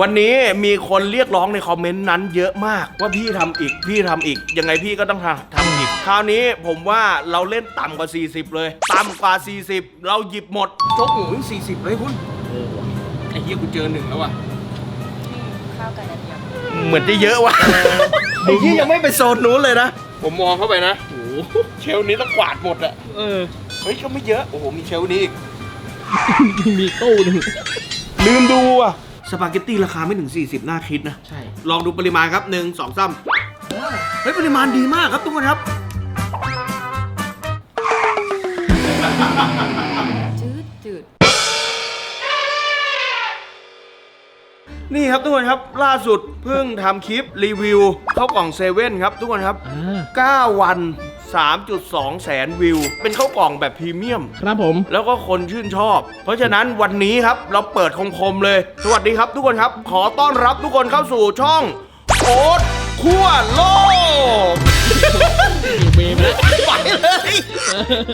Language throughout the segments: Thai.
วันนี้มีคนเรียกร้องในคอมเมนต์นั้นเยอะมากว่าพี่ทำอีกพี่ทำอีก ยังไงพี่ก็ต้องทำทำอีก คราวนี้ผมว่าเราเล่นต่ำกว่า 40 เลยต่ำกว่า 40 เราหยิบหมดจกหมูสี่สิบเลยคุณไอ้เหี้ยกูเจอหนึ่งแล้วว่ะข้าวไก่กระเทียมเหมือนจะเยอะว่ะไอ้เหี้ยยังไม่ไปโซนนู้นเลยนะ ผมมองเข้าไปนะโอ้โหเชลฟ์นี้ต้องกวาดหมดอะเออ เฮ้ยก็ไม่เยอะโอ้โหมีเชลฟ์นี้อีกมีตู้หนึงลืมดูอะ สปาเกตตี้ราคาไม่ถึง 40 น่าคิดนะ ใช่ ลองดูปริมาณครับหนึ่งสองสามเฮ้ย ปริมาณดีมากครับทุกคนครับ จืดจืดนี่ครับทุกคนครับล่าสุดเพิ่งทำคลิปรีวิวเข้าวกล่องเซเว่นครับทุกคนครับ อ่า9 วัน 3.2 แสนวิว เป็นข้าวกล่องแบบพรีเมียม ครับผม แล้วก็คนชื่นชอบ เพราะฉะนั้นวันนี้ครับเราเปิดคมๆเลย สวัสดีครับทุกคนครับ ขอต้อนรับทุกคนเข้าสู่ช่องโอ๊ตขั้วโลกอยู่เมย์ไปแล้วไปเลย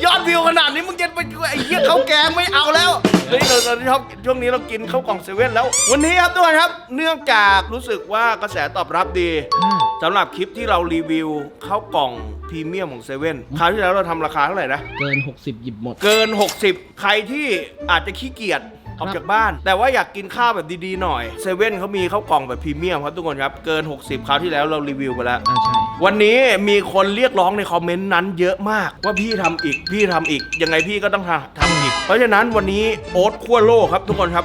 ยอดวิวขนาดนี้มึงจะไปไอ้เหี้ยข้าวแกงไม่เอาแล้ว เฮ้ยเราเราชอบช่วงนี้เรากินข้าวกล่องเซเว่นแล้ว วันนี้ครับทุกคนครับเนื่องจากรู้สึกว่ากระแสตอบรับดีอ่าสำหรับคลิปที่เรารีวิวข้าวกล่องพรีเมียมของเซเว่นคราวที่แล้วเราทำราคาเท่าไหร่นะ เกิน 60 หยิบหมด เกิน 60 ใครที่อาจจะขี้เกียจออกจากบ้าน แต่ว่าอยากกินข้าวแบบดีๆหน่อยเซเว่นเขามีข้าวกล่องแบบพรีเมียมครับทุกคนครับ เกิน 60 คราวที่แล้วเรารีวิวไปแล้ว อ่าใช่ วันนี้มีคนเรียกร้องในคอมเมนต์นั้นเยอะมาก ว่าพี่ทำอีกพี่ทำอีกยังไงพี่ก็ต้องทำทำอีก เพราะฉะนั้นวันนี้โอ๊ตขั้วโลกครับทุกคนครับ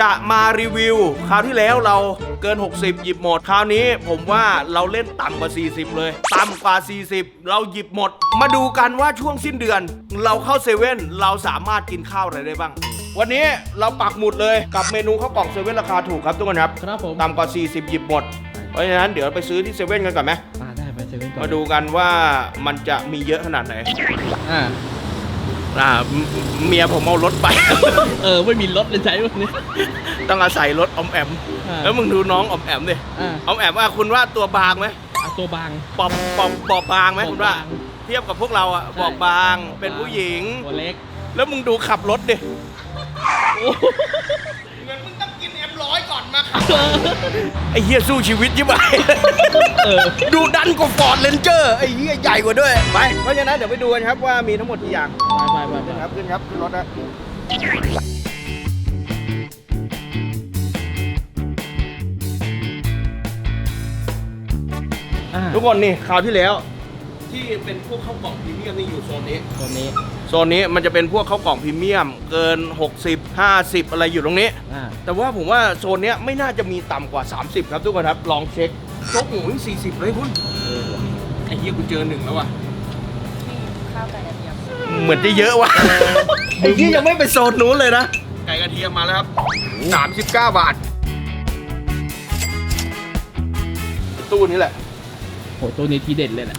จะมารีวิว คราวที่แล้วเราเกิน 60 หยิบหมด คราวนี้ผมว่าเราเล่นต่ำกว่า 40 เลย ต่ำกว่า 40 เราหยิบหมด มาดูกันว่าช่วงสิ้นเดือน เราเข้าเซเว่นเราสามารถกินข้าวอะไรได้บ้าง วันนี้เราปักหมุดเลยกับเมนูข้าวกล่องเซเว่นราคาถูกครับทุกคนครับ ครับผมต่ำกว่า 40 หยิบหมด เพราะฉะนั้นเดี๋ยวไปซื้อที่เซเว่นกันก่อนไหมอ่าได้ไปเซเว่นก่อนมาดูกันว่ามันจะมีเยอะขนาดไหน อ่า อ่าเมเมียผมเอารถไป เออไม่มีรถเลยใช้วันนี้ ต้องอาศัยรถออมแอม อ่าแล้วมึงดูน้องออมแอมดิอ่าออมแอมว่าคุณว่าตัวบางไหมเอาตัวบาง ปอบปอบปอบบางไหมคุณว่าบอบบางเทียบกับพวกเราอะใช่ บอบบางเป็นผู้หญิง ตัวเล็กแล้วมึงดูขับรถดิ โอ้ ไอ้เฮียสู้ชีวิตยิ่งไปเออดูดันกว่าฟอร์ดเลนเจอร์ไอ้เฮียใหญ่กว่าด้วย ไป เพราะฉะนั้นเดี๋ยวไปดูกันครับว่ามีทั้งหมดกี่อย่างไปไปไปครับขึ้นครับขึ้นรถนะอ่าทุกคนนี่คราวที่แล้ว ที่เป็นพวกข้าวกล่องพรีเมียมนี่อยู่โซนนี้ตัวนี้ โซนนี้มันจะเป็นพวกข้าวกล่องพรีเมียม เกิน 60 50 อะไรอยู่ตรงนี้ อ่าแต่ว่าผมว่าโซนเนี้ยไม่น่าจะมีต่ำกว่า 30 ครับทุกคนครับ ลองเช็คโจ๊กหมูนี่40 เลยคุณเออไอ้เหี้ยกูเจอหนึ่งแล้วว่ะ ข้าวไก่กระเทียมเหมือนจะเยอะว่ะ ไอ้เหี้ยยังไม่ไปโซนนู้นเลยนะ ไก่กระเทียมมาแล้วครับ 39 บาท ตู้นี้แหละ โหตัวนี้ทีเด็ดเลยแหละ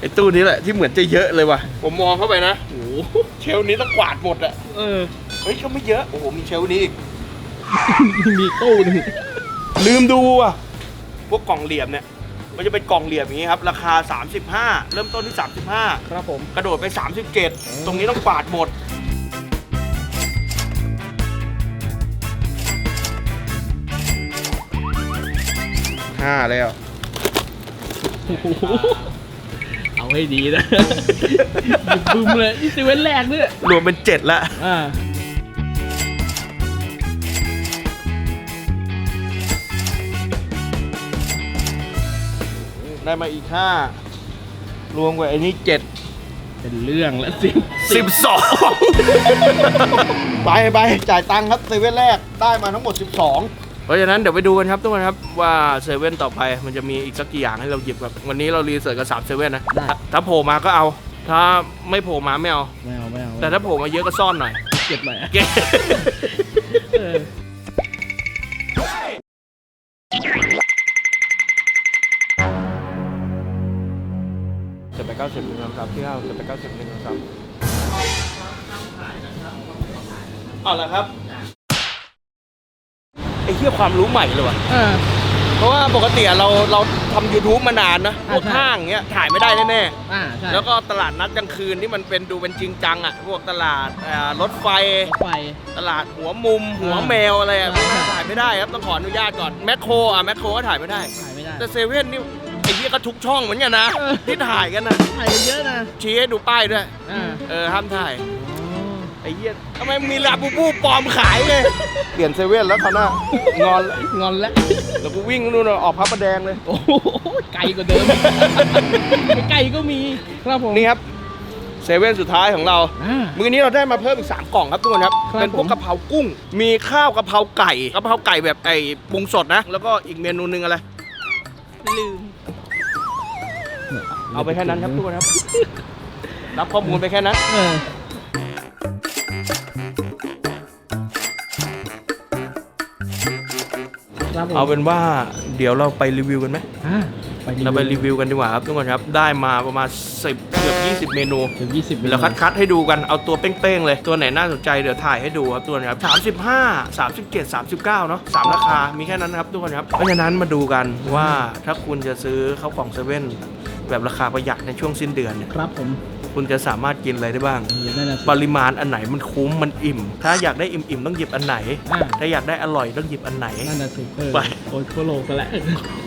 ไอ้ตู้นี้แหละที่เหมือนจะเยอะเลยว่ะ ผมมองเข้าไปนะโอ้โหเชลฟ์นี้ต้องกวาดหมดอะเออ เฮ้ยก็ไม่เยอะ โอ้โหมีเชลฟ์นี้อีก มีตู้หนึงลืมดูอะ พวกกล่องเหลี่ยมเนี่ย มันจะเป็นกล่องเหลี่ยมอย่างนี้ครับ ราคา 35 เริ่มต้นที่ 35 ครับผม กระโดดไป 37 ตรงนี้ต้องกวาดหมด ห้าแล้วโอ้โห เอาให้ดีนะหยิบบึมเลยนี่เซเว่นแรกด้วยรวมเป็นเจ็ดละ อ่าได้มาอีกห้ารวมกับไอ้นี่เจ็ดเป็นเรื่องแล้วสิสิบสองไปไปจ่ายตังค์ครับเซเว่นแรกได้มาทั้งหมด 12 เพราะฉะนั้นเดี๋ยวไปดูกันครับทุกคนครับว่าเซเว่นต่อไปมันจะมีอีกสักกี่อย่างให้เราหยิบครับวันนี้เรารีเสิร์ชกันสามเซเว่นนะได้ ถ้าถ้าโผล่มาก็เอา ถ้าไม่โผล่มาไม่เอา ไม่เอาไม่เอาแต่ถ้าโผล่มาเยอะก็ซ่อนหน่อยเก็บหน่อยอะเก๋เออเจ็ดไปเก้าสิบหนึ่งสองสามที่เก้าเจ็ดไปเก้าสิบหนึ่งสองสามเอาละครับ ไอ้เหี้ยความรู้ใหม่เลยว่ะอ่าเพราะว่าปกติอะเราเราทำ YouTube มานานนะพอ่าวกใช่ ห้างเงี้ยถ่ายไม่ได้แน่อ่าใช่ๆ แล้วก็ตลาดนัดกลางคืนที่มันเป็นดูเป็นจริงจังอะพวกตลาดอ่ารถไฟ รถไฟ ตลาดหัวมุมหัวแมวอะไรอะอ่า ถ่ายไม่ได้ครับต้องขออนุญาตก่อนแมคโครอะแมคโครก็ถ่ายไม่ได้ ถ่ายไม่ได้แต่เซเว่นนี่ไอ้เหี้ยก็ทุกช่องเหมือนกันนะเออที่ถ่ายกันนะถ่ายกันเยอะนะชี้ให้ดูป้ายด้วย อ่าเออห้ามถ่าย ไอ้เหี้ยทำไมมีลาบูบูปลอมขายเลยเปลี่ยนเซเว่นแล้วเขาหน้างอนแล้วงอนแล้วเดี๋ยวกูวิ่งนู่นน่ะออกพับประแดงเลย โอ้โหไกลกว่าเดิมไม่ไกลก็มีครับผม นี่ครับเซเว่นสุดท้ายของเรา อ่ามื้อนี้เราได้มาเพิ่มอีก 3 กล่องครับทุกคนครับ ครับเป็นพวกผม กะเพรากุ้ง มีข้าวกะเพราไก่กะเพราไก่แบบไอ้ปรุงสดนะ แล้วก็อีกเมนูหนึงอะไร ลืม เอาไปแค่นั้นครับทุกคนครับ รับข้อมูลไปแค่นั้น เออ ครับผมเอาเป็นว่าเดี๋ยวเราไปรีวิวกันไหมอ่าไปเราไปรีวิวกันดีกว่าครับทุกคนครับได้มาประมาณ 10เกือบ20 เมนู ถึงยี่สิบเราคัดคัดๆให้ดูกันเอาตัวเป้งๆเลยตัวไหนน่าสนใจเดี๋ยวถ่ายให้ดูครับตัวนี้ครับ35 37 39เนาะสามราคา มีแค่นั้นครับทุกคนครับเพราะฉะนั้นมาดูกันว่าถ้าคุณจะซื้อข้าวกล่องเซเว่นแบบราคาประหยัดในช่วงสิ้นเดือนเนี่ยครับผม คุณจะสามารถกินอะไรได้บ้างนี่นั่นน่ะสิ ปริมาณอันไหนมันคุ้มมันอิ่ม ถ้าอยากได้อิ่มๆต้องหยิบอันไหน อ่า ถ้าอยากได้อร่อยต้องหยิบอันไหน นั่นน่ะสิเออไป โอ้ยทั่วโลกกันแล้ว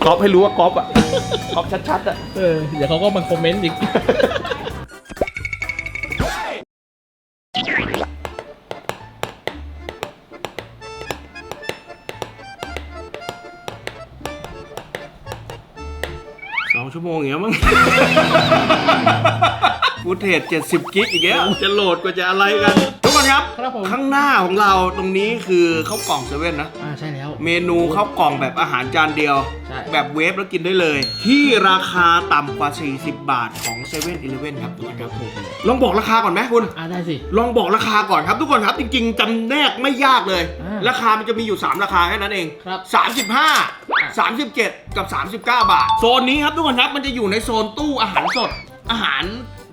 ก๊อปให้รู้ว่าก๊อปอะ ก๊อปชัดๆอะ เออ เดี๋ยวเขาก็มาคอมเมนต์อีก สองชั่วโมงอย่างเงี้ยมั้ง ฟูเทจ70 กิกอีกแล้วจะโหลดกว่าจะอะไรกัน ทุกคนครับ ครับผม ข้างหน้าของเราตรงนี้คือข้าวกล่องเซเว่นนะ อ่าใช่แล้ว เมนูข้าวกล่องแบบอาหารจานเดียว ใช่ แบบเวฟแล้วกินได้เลย ที่ราคาต่ำกว่า 40 บาทของ7 e เ e ่ e อครับทุกคนครับลองบอกราคาก่อนไหมคุณ อ่าได้สิ ลองบอกราคาก่อนครับทุกคนครับ จริงๆจำแนกไม่ยากเลย อ่าราคามันจะมีอยู่ 3 ราคาแค่นั้นเอง ครับ 35 37 กับ 39 บาท โซนนี้ครับทุกคนครับมันจะอยู่ในโซนตู้อาหารสด อาหาร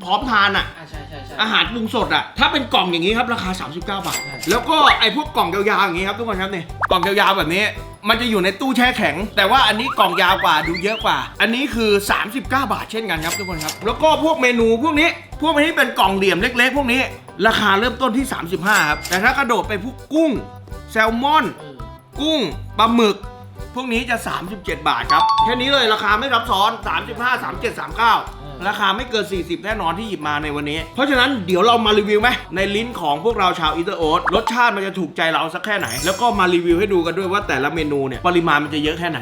พร้อมทานอะ อ่าใช่ใช่ใช่อาหารปรุงสดอะ ถ้าเป็นกล่องอย่างนี้ครับราคา 39 บาทใช่แล้วก็ไอ้พวกกล่องยาวๆอย่างนี้ครับทุกคนครับเนี่ยกล่องยาวๆแบบนี้ มันจะอยู่ในตู้แช่แข็ง แต่ว่าอันนี้กล่องยาวกว่าดูเยอะกว่า อันนี้คือ 39 บาทเช่นกันครับทุกคนครับ แล้วก็พวกเมนูพวกนี้ พวกนี้เป็นกล่องเหลี่ยมเล็ก ๆ พวกนี้ ราคาเริ่มต้นที่ 35 ครับ แต่ถ้ากระโดดไปพวกกุ้ง แซลมอน เออกุ้งปลาหมึก พวกนี้จะ 37 บาทครับ แค่นี้เลยราคาไม่ซับซ้อน 35 37 39 ราคาไม่เกิน 40 แน่นอนที่หยิบมาในวันนี้ เพราะฉะนั้นเดี๋ยวเรามารีวิวไหมในลิ้นของพวกเราชาวอีเตอร์โอ๊ตรสชาติมันจะถูกใจเราสักแค่ไหน แล้วก็มารีวิวให้ดูกันด้วยว่าแต่ละเมนูเนี่ยปริมาณมันจะเยอะแค่ไหน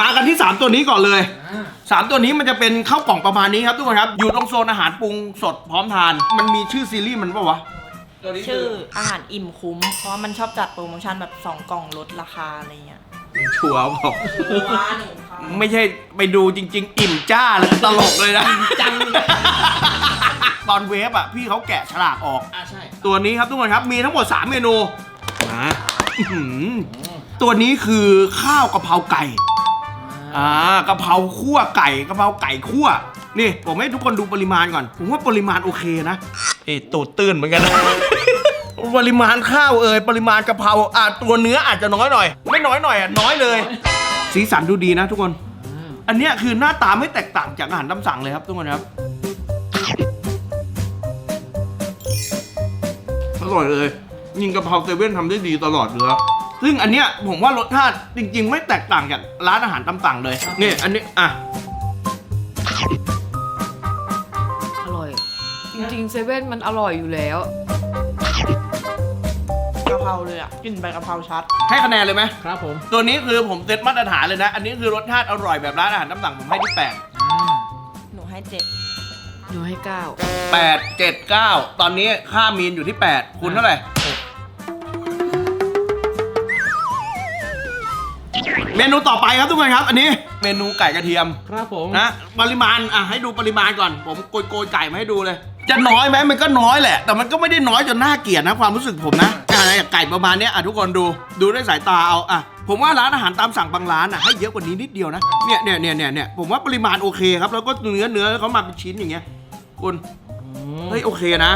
มากันที่ 3 ตัวนี้ก่อนเลยอ่าสามตัวนี้มันจะเป็นข้าวกล่องประมาณนี้ครับทุกคนครับอยู่ตรงโซนอาหารปรุงสดพร้อมทาน มันมีชื่อซีรีส์มันปะวะ ตัวนี้ชื่ออาหารอิ่มคุ้ม เพราะว่ามันชอบจัดโปรโมชั่นแบบ 2 กล่องลดราคาอะไรเงี้ย ชัวร์บอกว้าหนูค่ะไม่ใช่ไปดูจริง ๆ อิ่มจ้าเลยตลกเลยนะ จังตอนเวฟอะ พี่เขาแกะฉลากออก อ่าใช่ตัวนี้ครับทุกคนครับมีทั้งหมด 3 เมนูมาอื้อหือตัวนี้คือข้าวกะเพราไก่ อ่ากะเพราคั่วไก่กะเพราไก่คั่ว นี่ ผมให้ทุกคนดูปริมาณก่อน ผมว่าปริมาณโอเคนะ เอ้ตูดตื้นเหมือนกันนะ ปริมาณข้าวเอ่ยปริมาณกะเพราอะตัวเนื้ออาจจะน้อยหน่อย ไม่น้อยหน่อยอะน้อยเลย สีสันดูดีนะทุกคนอ่าอันเนี้ยคือหน้าตาไม่แตกต่างจากอาหารตามสั่งเลยครับทุกคนครับอร่อยเลยยิงกะเพราเซเว่นทำได้ดีตลอดเลยครับซึ่งอันเนี้ยผมว่ารสชาติจริง ๆ ไม่แตกต่างจากร้านอาหารตามสั่งเลยนี่อันนี้อะอร่อย จริงๆเซเว่นมันอร่อยอยู่แล้ว กะเพราเลยอะกลิ่นใบกะเพราชัด ให้คะแนนเลยไหมครับผมตัวนี้คือผมเซตมาตรฐานเลยนะ อันนี้คือรสชาติอร่อยแบบร้านอาหารตามสั่งผมให้ที่แปดอ่าหนูให้เจ็ดหนูให้เก้าแปดเจ็ดเก้าตอนนี้ค่ามีนอยู่ที่แปดคุณเท่าไหร่เมนูต่อไปครับทุกคนครับ อันนี้เมนูไก่กระเทียมครับผมนะปริมาณอะให้ดูปริมาณก่อน ผมโกยโกยไก่มาให้ดูเลย จะน้อยไหมมันก็น้อยแหละ แต่มันก็ไม่ได้น้อยจนน่าเกลียดนะความรู้สึกผมนะอะไรอย่างไก่ประมาณเนี้ยอะทุกคนดูดูด้วยสายตาเอาอะผมว่าร้านอาหารตามสั่งบางร้านอะให้เยอะกว่านี้นิดเดียวนะเนี่ยเนี่ยเนี่ยเนี่ยเนี่ยผมว่าปริมาณโอเคครับแล้วก็เนื้อเนื้อเขามาเป็นชิ้นอย่างเงี้ยคุณเฮ้ยโอเคนะ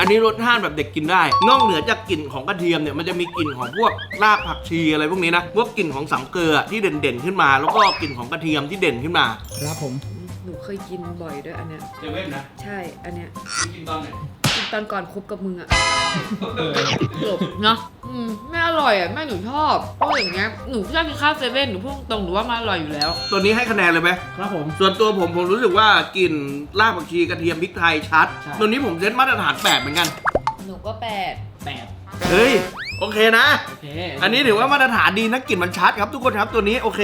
อันนี้รสชาติแบบเด็กกินได้ นอกเหนือจากกลิ่นของกระเทียมเนี่ยมันจะมีกลิ่นของพวกรากผักชีอะไรพวกนี้นะพวกกลิ่นของสังเกลือที่เด่นๆขึ้นมา แล้วก็กลิ่นของกระเทียมที่เด่นขึ้นมา ครับผม นูเคยกินบ่อยด้วยอันเนี้ย เซเว่นนะใช่ อันเนี้ยกินตอนไหนกินตอนก่อนคบกับมึงอะจบเนาะอืมไม่อร่อยอะแม่หนูชอบเพราะอย่างเงี้ยหนูชอบกินข้าวเซเว่นหนูพูดตรงๆหนูว่ามันอร่อยอยู่แล้ว ตัวนี้ให้คะแนนเลยไหม ครับผม ส่วนตัวผมผมรู้สึกว่ากลิ่นรากผักชีกระเทียมพริกไทยชัด ใช่ ตัวนี้ผมเซตมาตรฐาน 8 เหมือนกัน หนูก็แปดแปดเฮ้ย โอเคนะ โอเคอันนี้ถือว่ามาตรฐานดีนะกลิ่นมันชัดครับทุกคนครับตัวนี้โอเค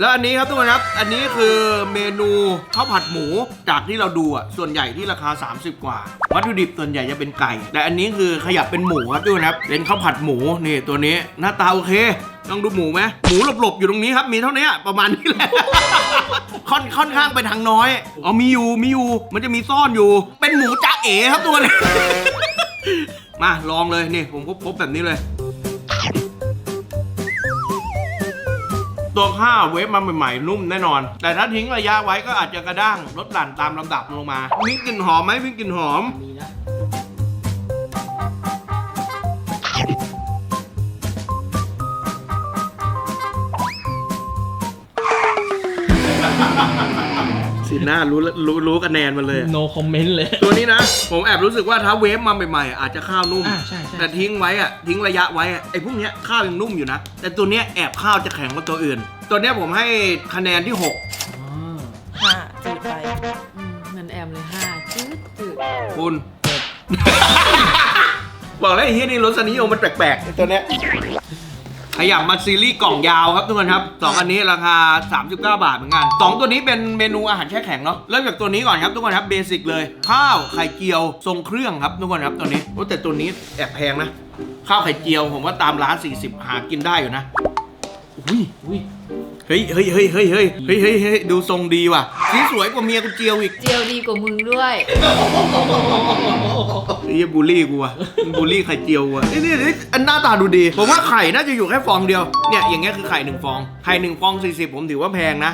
แล้วอันนี้ครับทุกคนครับ อันนี้คือเมนูข้าวผัดหมูจากที่เราดูอะ ส่วนใหญ่ที่ราคา 30 กว่า วัตถุดิบส่วนใหญ่จะเป็นไก่ แต่อันนี้คือขยับเป็นหมูครับทุกคนครับ เป็นข้าวผัดหมูนี่ตัวนี้หน้าตาโอเคต้องดูหมูไหมหมูหลบๆ อยู่ตรงนี้ครับ มีเท่านี้ประมาณนี้แหละ ค่อนค่อนข้างไปทางน้อย เอ๋อมีอยู่ มีอยู่ มันจะมีซ่อนอยู่ เป็นหมูจ้าเอ๋ครับตัวนี้ มาลองเลยนี่ผมพบแบบนี้เลย ตัวข้าวเวฟมาใหม่ๆ นุ่มแน่นอน แต่ถ้าทิ้งระยะไว้ก็อาจจะกระด้างลดหลั่นตามลำดับลงมาวิ่งกลิ่นหอมไหมวิ่งกลิ่นหอม มีนะ สีหน้ารู้รู้รู้คะแนนมันเลยอะโนคอมเมนต์เลย ตัวนี้นะ ผมแอบรู้สึกว่าถ้าเวฟมาใหม่ๆ อาจจะข้าวนุ่ม อ่าใช่ใช่ แต่ทิ้งไว้อะทิ้งระยะไว้อะไอ้พวกเนี้ยข้าวยังนุ่มอยู่นะ แต่ตัวเนี้ยแอบข้าวจะแข็งกว่าตัวอื่น ตัวเนี้ยผมให้คะแนนที่ 6 อ๋อห้าจืดไปอืมเหมือนแอมเลยห้าจืดจืดคุณ บอกแล้วไอ้เฮียนี่รสนิยมมันแปลกๆไอ้ตัวเนี้ย ขยับมาซีรีส์กล่องยาวครับทุกคนครับสองอันนี้ราคา 39 บาทเหมือนกันสองตัวนี้เป็นเมนูอาหารแช่แข็งเนาะเริ่มจากตัวนี้ก่อนครับทุกคนครับเบสิกเลยข้าวไข่เจียวทรงเครื่องครับทุกคนครับตัวนี้โอ้แต่ตัวนี้แอบแพงนะข้าวไข่เจียวผมว่าตามร้าน40 หากินได้อยู่นะอุ้ยอุ้ย เฮ้ยเฮ้ยเฮ้ยเฮ้ยเฮ้ยเฮ้ยเฮ้ยเฮ้ยดูทรงดีว่ะสีสวยกว่าเมียกูเจียวอีกเจียวดีกว่ามึงด้วย ไอ้เหี้ยบูลลี่กูอะบูลลี่ไข่เจียวอะนี่นี่นี่อันหน้าตาดูดี ผมว่าไข่น่าจะอยู่แค่ฟองเดียว เนี่ยอย่างเงี้ยคือไข่หนึ่งฟอง ไข่หนึ่งฟอง40ผมถือว่าแพงนะ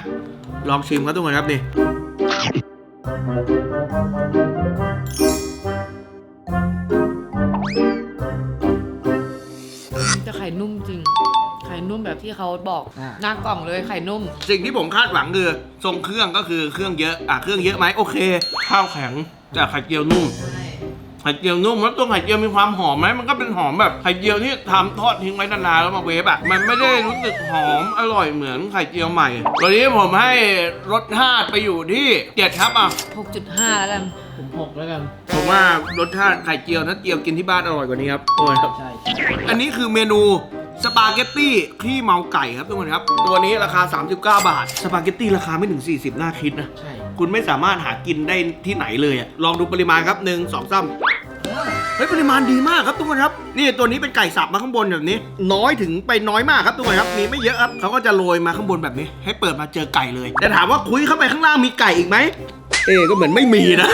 ลองชิมครับทุกคนครับนี่ จะไข่นุ่มจริงไข่นุ่มแบบที่เขาบอกอ่า หน้ากล่องเลยไข่นุ่ม สิ่งที่ผมคาดหวังคือทรงเครื่องก็คือเครื่องเยอะอะเครื่องเยอะไหมโอเค ข้าวแข็งแต่ไข่เจียวนุ่มไข่เจียวนุ่มแล้วตัวไข่เจียวมีความหอมไหมมันก็เป็นหอมแบบไข่เจียวที่ทำทอดทิ้งไว้นานๆแล้วมาเวฟอะมันไม่ได้รู้สึกหอมอร่อยเหมือนไข่เจียวใหม่วันนี้ผมให้รสชาติไปอยู่ที่เจ็ดครับอะ6.5 แล้วกัน ผมหกแล้วกัน ผมว่ารสชาติไข่เจียวถ้าเจียวกินที่บ้านอร่อยกว่านี้ครับทุกคนครับใช่ใช่ อันนี้คือเมนู สปาเกตตี้ขี้เมาไก่ครับทุกคนครับ ตัวนี้ราคา 39 บาท สปาเกตตี้ราคาไม่ถึง 40 น่าคิดนะ ใช่ คุณไม่สามารถหากินได้ที่ไหนเลยอะลองดูปริมาณครับหนึ่งสองสามเฮ้ยปริมาณดีมากครับทุกคนครับ นี่ตัวนี้เป็นไก่สับมาข้างบนแบบนี้ น้อยถึงไปน้อยมากครับทุกคนครับ มีไม่เยอะครับเขาก็จะโรยมาข้างบนแบบนี้ ให้เปิดมาเจอไก่เลย แต่ถามว่าคุยเข้าไปข้างล่างมีไก่อีกไหม เอ๊ก็เหมือนไม่มีนะ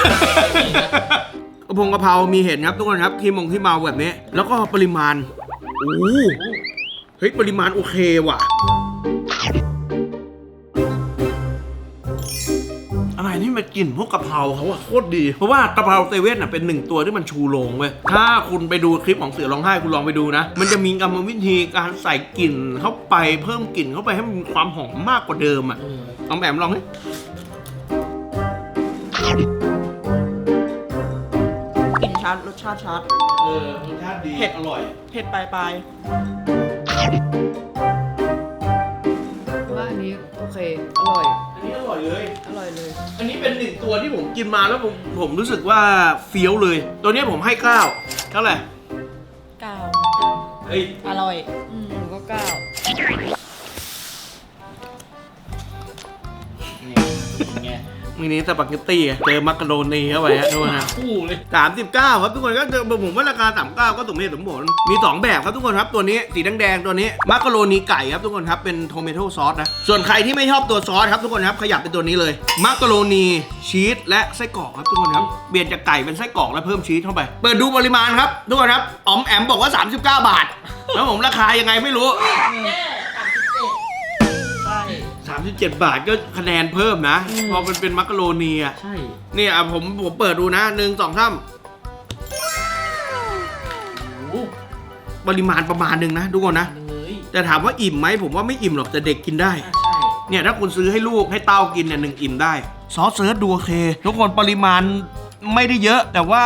กระพงกะเพรามีเห็นครับทุกคนครับขี้มงขี้เมาแบบนี้ แล้วก็ปริมาณโอ้โห เฮ้ย ปริมาณโอเคว่ะ อะไรนี่มันกลิ่นพวกกะเพราเขาอะโคตรดี เพราะว่ากะเพราเซเว่นอะเป็นหนึ่งตัวที่มันชูโรงเว้ย ถ้าคุณไปดูคลิปของเสือร้องไห้คุณลองไปดูนะ มันจะมีกรรมวิธีการใส่กลิ่นเข้าไปเพิ่มกลิ่นเข้าไปให้มันมีความหอมมากกว่าเดิมอะเออลองแอมลองให้กลิ่นชัดรสชาติชัด เออรสชาติดี เผ็ด อร่อย เผ็ดปลายปลาย ว่าอันนี้โอเค อร่อย อันนี้อร่อยเลย อร่อยเลย อันนี้เป็นหนึ่งตัวที่ผมกินมาแล้วผมผมรู้สึกว่าเฟี้ยวเลย ตัวเนี้ยผมให้เก้าเท่าไหร่เก้าเฮ้ย อร่อย อืมหนูก็เก้า ไงมินิสปาเกตตี้อะเจอมักกะโรนีเข้าไปฮะทุกคนนะคู่เลยสามสิบเก้าครับทุกคนก็คือผมว่าราคาสามเก้าก็สมเหตุสมผลมีสองแบบครับทุกคนครับตัวนี้สีแดงๆตัวนี้มักกะโรนีไก่ครับทุกคนครับเป็นโทเมโต้ซอสนะส่วนใครที่ไม่ชอบตัวซอสครับทุกคนครับขยับเป็นตัวนี้เลยมักกะโรนีชีสและไส้กรอกครับทุกคนครับเปลี่ยนจากไก่เป็นไส้กรอกและเพิ่มชีสเข้าไปเปิดดูปริมาณครับทุกคนครับอ๋อมแอมบอกว่า 39 บาท แล้วผมราคายังไงไม่รู้ใช่ 37 บาทก็คะแนนเพิ่มนะ อืม พอมันเป็นมักกะโรนีอะใช่ เนี่ยอะผมผมเปิดดูนะหนึ่งสองสามโอ้โหปริมาณประมาณหนึ่งนะทุกคนนะยังเลยแต่ถามว่าอิ่มไหมผมว่าไม่อิ่มหรอกแต่เด็กกินได้ อะใช่ เนี่ยถ้าคุณซื้อให้ลูกให้เต้ากินเนี่ยหนึ่งอิ่มได้ ซอสเซิร์ชดูโอเค ทุกคนปริมาณไม่ได้เยอะ แต่ว่า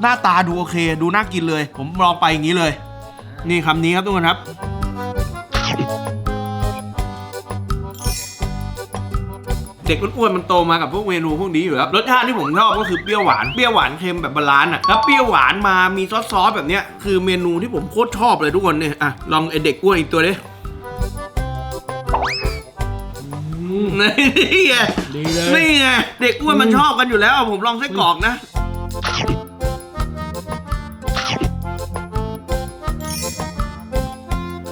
หน้าตาดูโอเค ดูน่ากินเลย ผมลองไปอย่างนี้เลย นี่คำนี้ครับทุกคนครับ เด็กอ้วนๆมันโตมากับพวกเมนูพวกนี้อยู่แล้วรสชาติที่ผมชอบก็คือเปรี้ยวหวานเปรี้ยวหวานเค็มแบบบาลานซ์อะแล้วเปรี้ยวหวานมามีซอสๆแบบเนี้ยคือเมนูที่ผมโคตรชอบเลยทุกคนเนี่ยอะลองไอเด็กอ้วนอีกตัวดิอืมนี่ไงดีเลยนี่ไงเด็กอ้วนมันชอบกันอยู่แล้วผมลองไส้กรอกนะ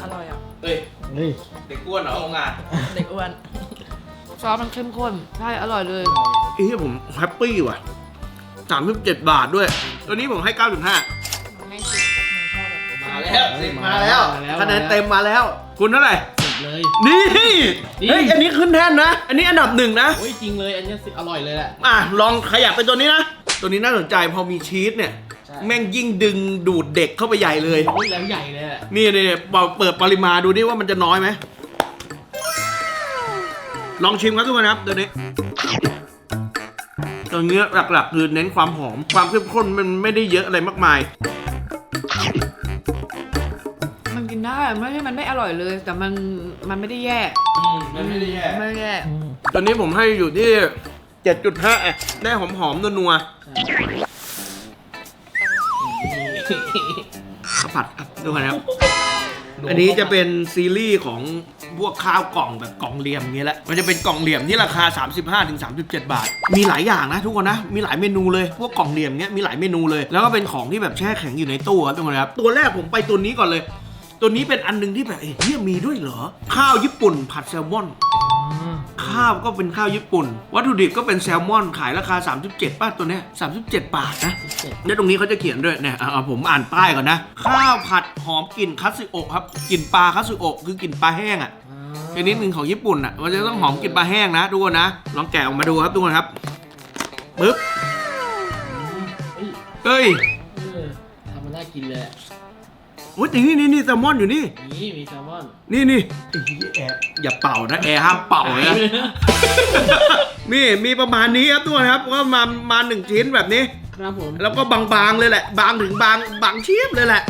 อร่อยอะเฮ้ยเฮ้ยเด็กอ้วนเหรอโรงงานเด็กอ้วน ซอสมันเข้มข้น ใช่ อร่อยเลย เอ้ยผมแฮปปี้ว่ะสามสิบเจ็ดบาทด้วย ตัวนี้ผมให้เก้าจุดห้าให้สิบหนูชอบแบบมาแล้วสิบมาแล้วมาแล้ว คะแนนเต็มมาแล้ว คุณเท่าไหร่ สุดเลย นี่จริงเฮ้ย อันนี้ขึ้นแท่นนะ อันนี้อันดับหนึ่งนะ โอ้ยจริงเลย อันเนี้ยสิอร่อยเลยแหละ อะ ลองขยับไปตัวนี้นะ ตัวนี้น่าสนใจพอมีชีสเนี่ย ใช่ แม่งยิ่งดึงดูดเด็กเข้าไปใหญ่เลย โอ้ยแล้วใหญ่เลยแหละนี่นี่นี่เปิดปริมาณดูดิว่ามันจะน้อยไหม ลองชิมครับทุกคนครับตัวนี้ตัวเนื้อหลักๆคือเน้นความหอม ความเข้มข้นมันไม่ได้เยอะอะไรมากมาย มันกินได้ไม่ใช่มันไม่อร่อยเลย แต่มันมันไม่ได้แย่มันไม่ได้แย่ไม่ได้แย่ตัวนี้ผมให้อยู่ที่ 7.5อะได้หอมๆนัวๆข้าวผัดครับทุกคนครับ อันนี้จะเป็นซีรีส์ของ พวกข้าวกล่องแบบกล่องเหลี่ยมนี้แหละ มันจะเป็นกล่องเหลี่ยมที่ราคา 35-37 บาท มีหลายอย่างนะทุกคนนะ มีหลายเมนูเลย พวกกล่องเหลี่ยมเนี้ยมีหลายเมนูเลย แล้วก็เป็นของที่แบบแช่แข็งอยู่ในตู้ครับทุกคนครับ ตัวแรกผมไปตัวนี้ก่อนเลย ตัวนี้เป็นอันหนึงที่แบบเอ้ยเหี้ยมีด้วยเหรอ ข้าวญี่ปุ่นผัดแซลมอนข้าวก็เป็นข้าวญี่ปุ่น วัตถุดิบก็เป็นแซลมอนขายราคา 37ป่ะตัวเนี้ย37 บาทนะเนี่ยตรงนี้เขาจะเขียนด้วยเนี่ยเอาเอาผมอ่านป้ายก่อนนะ ข้าวผัดหอมกลิ่นคัตสึโอะครับกลิ่นปลาคัตสึโอะคือกลิ่นปลาแห้งอะ ชนิดหนึ่งของญี่ปุ่นอะ มันจะต้องหอมกลิ่นปลาแห้งนะทุกคนนะ ลองแกะออกมาดูครับทุกคนครับปึ๊บเฮ้ยเอ้ยเออทำมันน่ากินเลยอะโอ้ยนี่นี่นี่แซลมอนอยู่นี่ นี่มีแซลมอนนี่นี่ไอ้เหี้ยแอร์อย่าเป่านะแอร์ห้ามเป่านะ นี่มีประมาณนี้ครับทุกคนครับก็มามาหนึ่งชิ้นแบบนี้ ครับผม แล้วก็บางๆเลยแหละ บางถึงบางบางเชียบเลยแหละ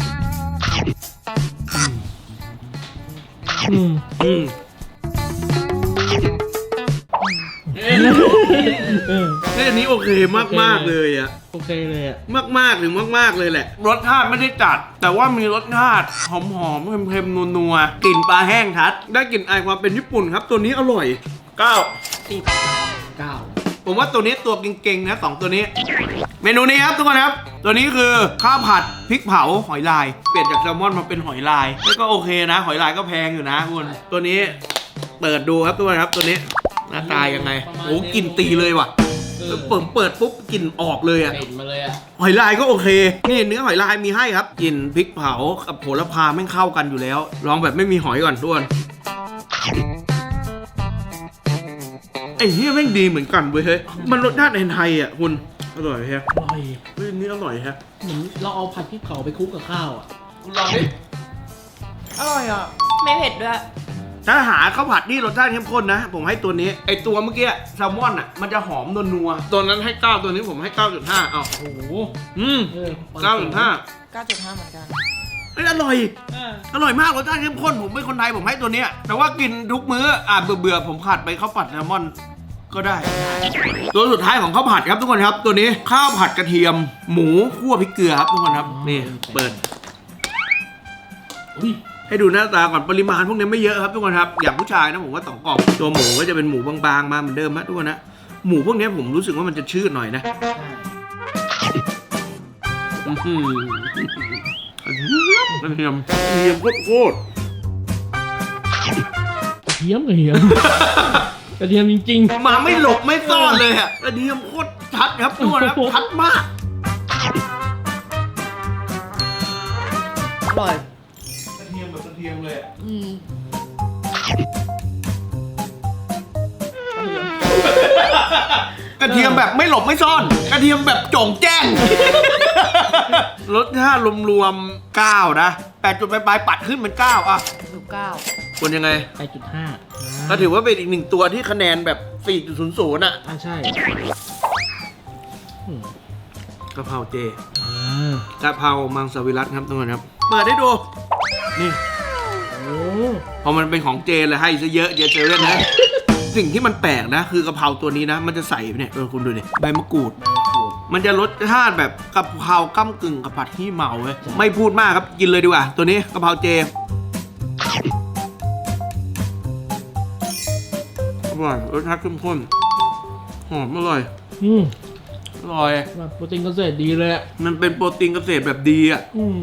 อืมอืมเออเฮ้ยอันนี้โอเคมากมากๆเลยอะโอเคเลยอะ มากมากๆถึงมากมากๆเลยแหละ รสชาติไม่ได้จัด แต่ว่ามีรสชาติหอมหอมๆเค็มๆนัวๆกลิ่นปลาแห้งชัด ได้กลิ่นอายความเป็นญี่ปุ่นครับ ตัวนี้อร่อยเก้าเก้า ผมว่าตัวนี้ตัวเก่งๆนะสองตัวนี้ เมนูนี้ครับทุกคนครับ ตัวนี้คือข้าวผัดพริกเผาหอยลาย เปลี่ยนจากแซลมอนมาเป็นหอยลายแล้วก็โอเคนะ หอยลายก็แพงอยู่นะคุณตัวนี้เปิดดูครับทุกคนครับตัวนี้หน้าตายังไงโอ้กลิ่นตีเลยว่ะเออเปิดเปิดปุ๊บกลิ่นออกเลยอะเห็นมาเลยอะ หอยลายก็โอเค นี่เนื้อหอยลายมีให้ครับ กลิ่นพริกเผากับโหระพาแม่งเข้ากันอยู่แล้ว ลองแบบไม่มีหอยก่อนทุกคนไอ้เฮียแม่งดีเหมือนกันเว้ยเฮ้ย มันรสชาติไทยๆอะคุณ อร่อยแฮะอร่อยเฮ้ยอันนี่อร่อยแฮะเหมือนเราเอาผัดพริกเผาไปคลุกกับข้าวอะคุณลองดิอร่อยอะ ไม่เผ็ดด้วย ถ้าหาข้าวผัดที่รสชาติเข้มข้นนะ ผมให้ตัวนี้ ไอตัวเมื่อกี้แซลมอนอะ มันจะหอมนัวๆตัวนั้นให้เก้าตัวนี้ผมให้เก้าจุดห้าเอาโอ้โหอืมเออเก้าจุดห้า9.5 เหมือนกันเฮ้ยอร่อย เอออร่อยมากรสชาติเข้มข้นผมเป็นคนไทยผมให้ตัวเนี้ยแต่ว่ากินทุกมื้ออะเบื่อเบื่อๆผมผัดไปข้าวผัดแซลมอน ก็ได้ ตัวสุดท้ายของข้าวผัดครับทุกคนครับ ตัวนี้ข้าวผัดกระเทียม หมูคั่วพริกเกลือครับทุกคนครับนี่เปิด อุ้ยให้ดูหน้าตาก่อนปริมาณพวกนี้ไม่เยอะครับทุกคนครับอย่างผู้ชายนะผมว่าสองกล่องตัวหมูก็จะเป็นหมูบางๆมาเหมือนเดิมนะทุกคนนะหมูพวกนี้ผมรู้สึกว่ามันจะชืดหน่อยนะอื้อหือกระเทียมกระเทียมกระเทียมโคตรกระเทียมกระเทียม กระเทียมจริงๆ มาไม่หลบไม่ซ่อนเลยอะกระเทียมโคตรชัดครับทุกคนครับชัดมากอร่อยกระเทียมแบบกระเทียมเลยอืมกระเทียมแบบไม่หลบไม่ซ่อน กระเทียมแบบโจ่งแจ้ง รสชาติรวมๆ9นะ8จุดปลายๆปัดขึ้นเป็น9อะหนูเก้าคนยังไงแปดจุดห้า ก็ถือว่าเป็นอีกหนึ่งตัวที่คะแนนแบบ 4.00 อะ อ่าใช่อืมกะเพราเจ อ่ากะเพรามังสวิรัตครับทุกคนครับ เปิดให้ดู นี่ โอ้พอมันเป็นของเจเลยให้ซะเยอะเดี๋ยวเจอเล่นนะ สิ่งที่มันแปลกนะ คือกะเพราตัวนี้นะ มันจะใส่เนี่ยเออคุณดูดิใบมะกรูดใบมะกรูดมันจะรสชาติแบบกะเพราก้ากึ่งกับผัดที่เมาเว้ยไม่พูดมากครับกินเลยดีกว่า ตัวนี้กะเพราเจ ร่อยรสชาติเข้มข้นหอมอร่อยอืมอร่อยว่าโปรตีนเกษตรดีเลยอะมันเป็นโปรตีนเกษตรแบบดีอะอืม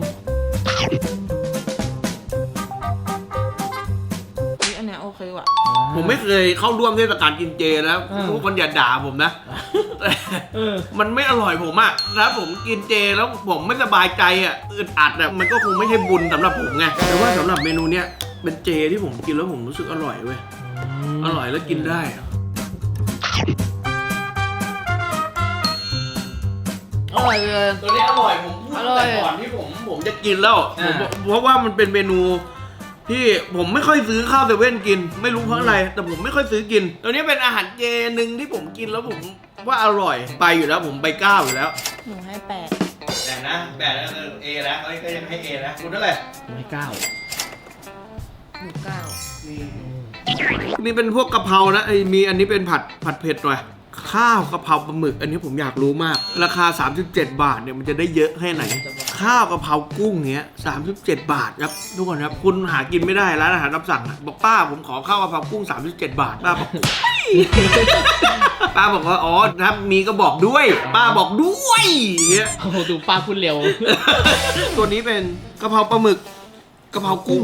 เฮ้ยอันเนี้ยโอเคว่ะ ผมไม่เคยเข้าร่วมเทศกาลกินเจนะทุกคนอย่าด่าผมนะเออ มันไม่อร่อยผมอะถ้าผมกินเจแล้วผมไม่สบายใจอะอึดอัดอะมันก็คงไม่ใช่บุญสำหรับผมไงแต่ว่าสำหรับเมนูเนี้ยเป็นเจที่ผมกินแล้วผมรู้สึกอร่อยเว้ย อร่อยแล้วกินได้อะอร่อยเลย ตัวนี้อร่อยผมพูดอร่อย แต่ก่อนที่ผมผมจะกินแล้วผมเพราะว่ามันเป็นเมนูที่ผมไม่ค่อยซื้อข้าวเซเว่นกิน ไม่รู้เพราะอะไร แต่ผมไม่ค่อยซื้อกิน ตัวนี้เป็นอาหารเจหนึ่งที่ผมกินแล้วผมว่าอร่อยไปอยู่แล้ว ผมไปเก้าอยู่แล้ว หนูให้แปดแต่นะแต่นะเอนะเอ้ยก็ยังให้เอนะคุณเท่าไหร่ไม่เก้าหนูเก้านี่ เป็นพวกกะเพรานะไอ้ยมีอันนี้เป็นผัดผัดเผ็ดหน่อยข้าวกะเพราปลาหมึก อันนี้ผมอยากรู้มาก ราคา 37 บาทเนี่ยมันจะได้เยอะแค่ไหน ข้าวกะเพรากุ้งเงี้ย37 บาทครับทุกคนครับคุณหากินไม่ได้ร้านอาหารรับสั่งอะบอกป้าผมขอข้าวกะเพรากุ้ง 37 บาทป้าบอกป้าบอกว่าอ๋อถ้ามีก็บอกด้วย ป้าบอกด้วยอย่างเงี้ยโอ้โหดูป้าพูดเร็ว ตัวนี้เป็นกะเพราปลาหมึกกะเพรากุ้ง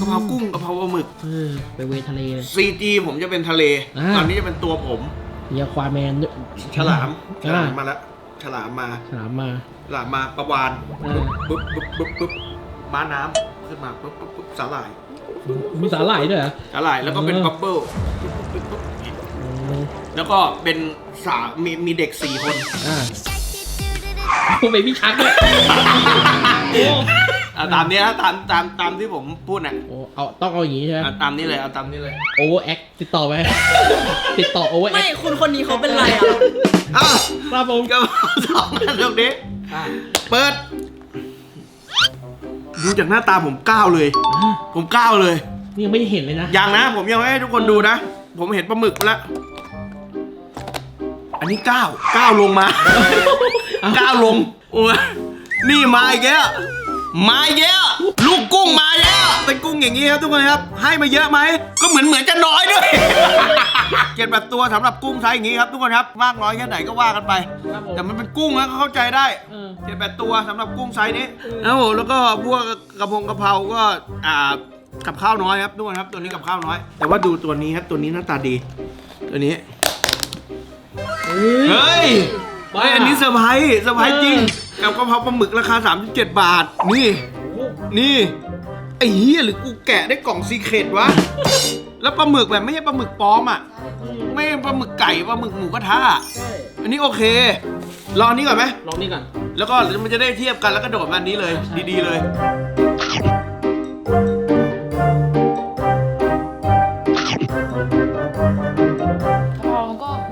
กะเพรากุ้งกะเพราปลาหมึก เออไปเวทะเลเลย CG ผมจะเป็นทะเล อ่า ตอนนี้จะเป็นตัวผม เรียควาแมนด้วยฉลามฉอ่าลามมาแล้วฉลามมาฉลามมา ฉลามมาประวานอ่าปุ๊บปุ๊บปุ๊บปุ๊บม้าน้ำขึ้นมาปุ๊บปุ๊บปุ๊บสาหร่ายมีสาหร่ายด้วยเหรอ สาหร่ายแล้วก็เป็นเออ บับเบิ้ลปุ๊บปุ๊บปุ๊บปุ๊บโอ้แล้วก็เป็นสามีมีเด็กสี่คน อ่าโอ้เบบี้ชักด้วยโอ้เอาตามนี้นะตามตามตามที่ผมพูดน่ะโอ้เอาต้องเอาอย่างงี้ใช่ไหมเอาตามนี้เลยเอาตามนี้เลยโอเวอร์แอคติดต่อไป ติดต่อโอเวอร์แอไม่คคุณคนนี้เขาเป็นไรอะอ้าวครับผมก็สองอันตรงนี้เปิด ดูจากหน้าตาผมก้าวเลยผมก้าวเลย นี่ยังไม่ได้เห็นเลยนะยังนะ ผมยังไม่ให้ทุกคนดูนะ ผมเห็นปลาหมึกไปแล้ว อันนี้ก้าวก้าวลงมาก้าวลงโอ้ยนี่มาอีกแล้ว มาอีกแล้วลูกกุ้งมาแล้วเป็นกุ้งอย่างนี้ครับทุกคนครับ ให้มาเยอะไหม ก็เหมือนเหมือนจะน้อยด้วยเจ็ดแบบตัวสำหรับกุ้งไซส์อย่างนี้ครับทุกคนครับมากน้อยแค่ไหนก็ว่ากันไป ครับผม แต่มันเป็นกุ้งนะก็เข้าใจได้ เออ เจ็ดแปดตัวสำหรับกุ้งไซส์นี้แล้วผมแล้วก็พวกกระพงกระเพราก็อ่ากับข้าวน้อยครับทุกคนครับตัวนี้กับข้าวน้อย แต่ว่าดูตัวนี้ครับตัวนี้หน้าตาดี ตัวนี้เฮ้ย เฮ้ยบ้าเฮ้ยอันนี้เซอร์ไพรส์เซอร์ไพรส์จริง กับกระเพราปลาหมึกราคา 37 บาท นี่ นี่ ไอ้เหี้ยหรือกูแกะได้กล่องซีเครตวะ แล้วปลาหมึกแบบไม่ใช่ปลาหมึกปลอมอะ ไม่ใช่ปลาหมึกไก่ปลาหมึกหมูกระทะใช่อันนี้โอเค รออันนี้ก่อนไหม ลองนี่ก่อน แล้วก็มันจะได้เทียบกันแล้วก็โดดมาอันนี้เลย ดีๆเลย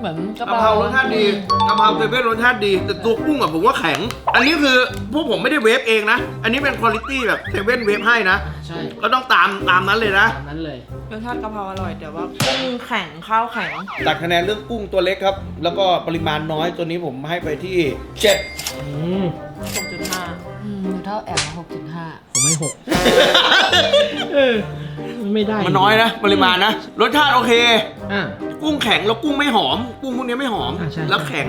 เหมือนกะกะเพรารสชาติดีกะเพราเซเว่นรสชาติดี แต่ตัวกุ้งอะผมว่าแข็ง อันนี้คือพวกผมไม่ได้เวฟเองนะ อันนี้เป็นคุณภาพแบบเซเว่นเวฟให้นะ ใช่ก็ต้องตามตามนั้นเลยนะ ตามนั้นเลย รสชาติกะเพราอร่อยแต่ว่ากุ้งแข็งข้าวแข็งตัดคะแนนเรื่องกุ้งตัวเล็กครับ แล้วก็ปริมาณน้อยตัวนี้ผมให้ไปที่เจ็ดอืม 6.5 อืมหนูเท่าแอบหกจุดห้าผมให้หกเออไม่ได้มันน้อยนะปริมาณนะ รสชาติโอเค อะ กุ้งแข็งแล้วกุ้งไม่หอม กุ้งพวกนี้ไม่หอม อ่าใช่ แล้วแข็ง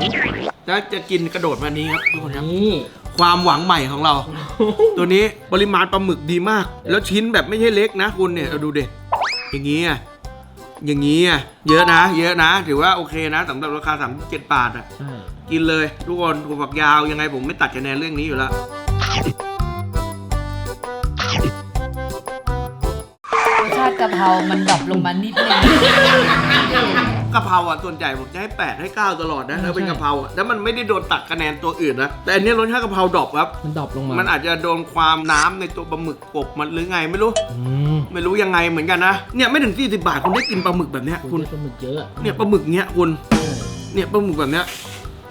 แล้วจะกินกระโดดมานี้ครับทุกคนครับนี่ ความหวังใหม่ของเรา ตัวนี้ปริมาณปลาหมึกดีมาก แล้วชิ้นแบบไม่ใช่เล็กนะคุณเนี่ยเอาดูเด็อย่างนี้อะอย่างนี้อะเยอะนะ เยอะนะ ถือว่าโอเคนะสำหรับราคา37บาทอะ ใช่ กินเลยทุกคนถั่วฝักยาวยังไงผมไม่ตัดคะแนนเรื่องนี้อยู่แล้ว รสชาติกะเพรามันดรอปลงมานิดนึง กะเพราอะส่วนใหญ่ผมจะให้ 8 ให้ 9 ตลอดนะถ้าเป็นกะเพราอะแล้วมันไม่ได้โดนตัดคะแนนตัวอื่นนะแต่อันเนี้ยรสชาติกะเพราดรอปครับ มันดรอปลงมามันอาจจะโดนความน้ำในตัวปลาหมึกกบมันหรือไงไม่รู้ อืมไม่รู้ยังไงเหมือนกันนะเนี่ยไม่ถึง40บาทคุณได้กินปลาหมึกแบบเนี้ยคุคุณณได้ปลาหมึกเยอะอะเนี่ยปลาหมึกเนี้ยคุณเนี่ยปลาหมึกแบบเนี้ย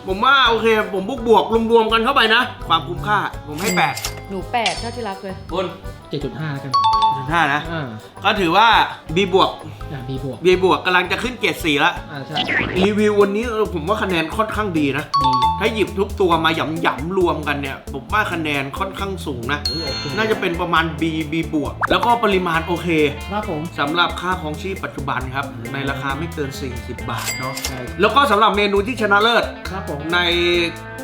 ผมว่าโอเค ผมบวกบวกๆรวมๆกันเข้าไปนะ ความคุ้มค่าผมให้8หนูแปดเท่าที่รักเลย คุณ เจ็ดจุดห้ากันห้านะ อ่าก็ถือว่า B บวก อ่าบีบวก B บวกกำลังจะขึ้นเกรด4แล้วอ่าใช่รีวิววันนี้เออผมว่าคะแนนค่อนข้างดีนะดีถ้าหยิบทุกตัวมาหยำๆรวมกันเนี่ย ผมว่าคะแนนค่อนข้างสูงนะ โอ้ยโอเคน่าจะเป็นประมาณ B B บวก แล้วก็ปริมาณโอเคครับผม สำหรับค่าของชีพปัจจุบันครับ ในราคาไม่เกิน 40 บาทเนาะ ใช่แล้วก็สำหรับเมนูที่ชนะเลิศ ครับผม ใน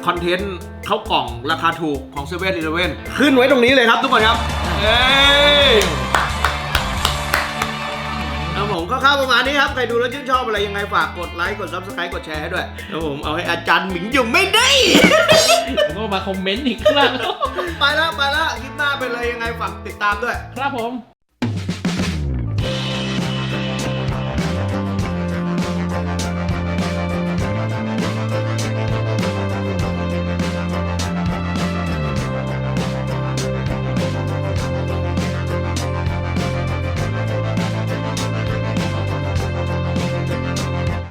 คอนเทนต์ข้าวกล่องราคาถูกของเซเว่นอีเลเว่นขึ้นไว้ตรงนี้เลยครับทุกคนครับ เอ้ยครับผมก็เข้าประมาณนี้ครับ ใครดูแล้วชื่นชอบอะไรยังไงฝากกดไลค์ กด subscribe กดแชร์ให้ด้วยครับผมเอาให้อาจารย์หมิงอยู่ไม่ได้แล้วก็มาคอมเมนต์อีกครั้งไปแล้วไปแล้วคลิปหน้าเป็นอะไรยังไงฝากติดตามด้วย ครับผม